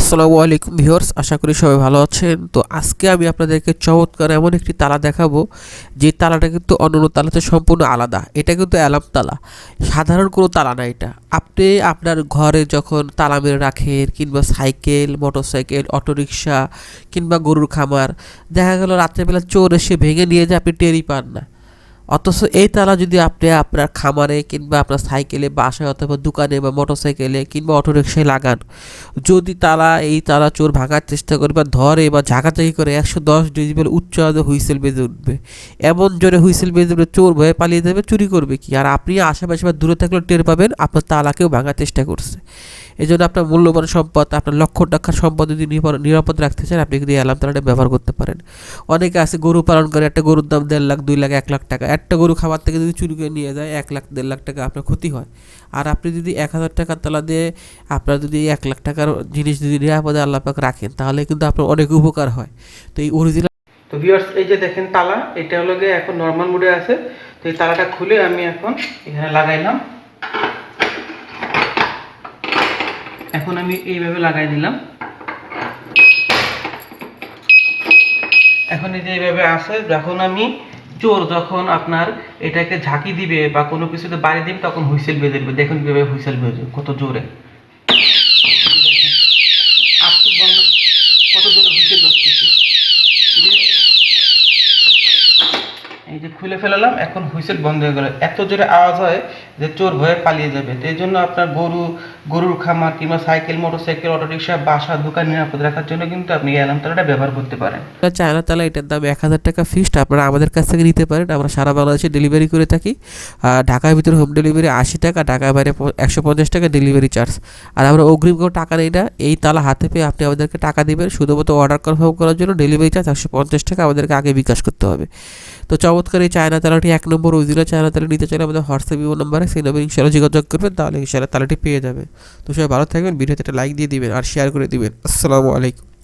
আসসালামু আলাইকুম ভিউয়ার্স, আশা করি সবাই ভালো আছেন। তো আজকে আমি আপনাদেরকে চমৎকার এমন একটি তালা দেখাবো, যে তালাটা কিন্তু অন্যান্য তালাতে সম্পূর্ণ আলাদা। এটা কিন্তু অ্যালাম তালা। সাধারণ কোনো তালা না এটা। আপনি আপনার ঘরে যখন তালা মেরে রাখেন, কিংবা সাইকেল, মোটরসাইকেল, অটোরিকশা, কিংবা গরুর খামার, দেখা গেল রাত্রেবেলা চোর এসে ভেঙে নিয়ে যায়, আপনি টেরই পান না। অথচ এই তালা যদি আপনি আপনার খামারে কিংবা আপনার সাইকেলে, বাসায় অথবা দোকানে বা মোটরসাইকেলে কিংবা অটোরিকশায় লাগান, যদি তালা, এই তালা চোর ভাঙার চেষ্টা করে বা ধরে বা ঝাঁকাঝাঁকি করে একশো দশ ডেসিবেল উচ্চ হুইসেল বেজে উঠবে। এমন জোরে হুইসেল বেজে উঠবে চোর ভয়ে পালিয়ে যাবে, চুরি করবে কি? আর আপনি আশেপাশে বা দূরে থাকলেও টের পাবেন, আপনার তালাকেও ভাঙার চেষ্টা করছে। এই জন্য আপনার মূল্যবান সম্পদ, আপনার লক্ষ টাকার সম্পদ যদি নিরাপদ- রাখতে চান, আপনি কিন্তু অ্যালার্ম তালাটা ব্যবহার করতে পারেন। অনেকে আছে গরু পালন করে, একটা গরুর দাম দেড় লাখ, দুই লাখ, এক লাখ টাকা। একটা গরু খাবার থেকে যদি চুরি করে নিয়ে যায়, এক লাখ, দেড় লাখ টাকা আপনার ক্ষতি হয়। আর আপনি যদি এক হাজার টাকার তালা দিয়ে আপনার যদি এক লাখ টাকার জিনিস যদি নিরাপদে আল্লাহ পাক রাখেন, তাহলে কিন্তু আপনার অনেক উপকার হয়। তো এই অরিজিনাল তো ভিউয়ার্স এই যে দেখেন তালা, এটা হলো গিয়ে এখন নর্মাল মোডে আছে। তো এই তালাটা খুলে আমি এখন এখানে লাগাইলাম। এখন আমি এইভাবে লাগাই দিলাম। এখন এই যে এইভাবে আছে, যখন আমি চোর যখন আপনার এটাকে ঝাঁকি দিবে বা কোনো কিছুতে বাড়ি দিবে, তখন হুইসেল বেজে দিবে। দেখুন কীভাবে হুইসেল বেজে কত জোরে। এই যে খুলে ফেলালাম, এখন হুইসেল বন্ধ হয়ে গেল। এত জোরে আওয়াজ হয় যে চোর ভয়ে পালিয়ে যাবে। তো এই জন্য আপনার গরু গরুর খামার কিংবা সাইকেল, মোটরসাইকেল, অটোরিকশা, বাসা, দোকান নিরাপদ রাখার জন্য কিন্তু আপনি অ্যালার্ম তালাটা ব্যবহার করতে পারেন। চায়না তালা এটার দাম এক হাজার টাকা ফিক্সড আপনারা আমাদের কাছ থেকে নিতে পারেন। আমরা সারা বাংলাদেশে ডেলিভারি করে থাকি। ঢাকার ভিতরে হোম ডেলিভারি আশি টাকা, ঢাকার বাইরে একশো পঞ্চাশ টাকা ডেলিভারি চার্জ আর আমরা অগ্রিম কোনো টাকা নেই না। এই তালা হাতে পেয়ে আপনি আমাদেরকে টাকা দেবেন। শুধুমাত্র অর্ডার কনফার্ম করার জন্য ডেলিভারি চার্জ একশো পঞ্চাশ টাকা আমাদেরকে আগে বিকাশ করতে হবে। তো চমৎকার এই চায়না তালাটি এক নম্বর ওই অরিজিনাল চায়না তালা নিতে চাইলে আমাদের হোয়াটসঅ্যাপ ইমো নাম্বারে সেই নম্বরে ইনশাল্লাহ যোগাযোগ করবেন, তাহলে ইনশাল্লাহ তালাটি পেয়ে যাবে তো সবাই ভালো থাকবেন, ভিডিওতে একটা লাইক দিয়ে দিবেন আর শেয়ার করে দিবেন। আসসালামু আলাইকুম।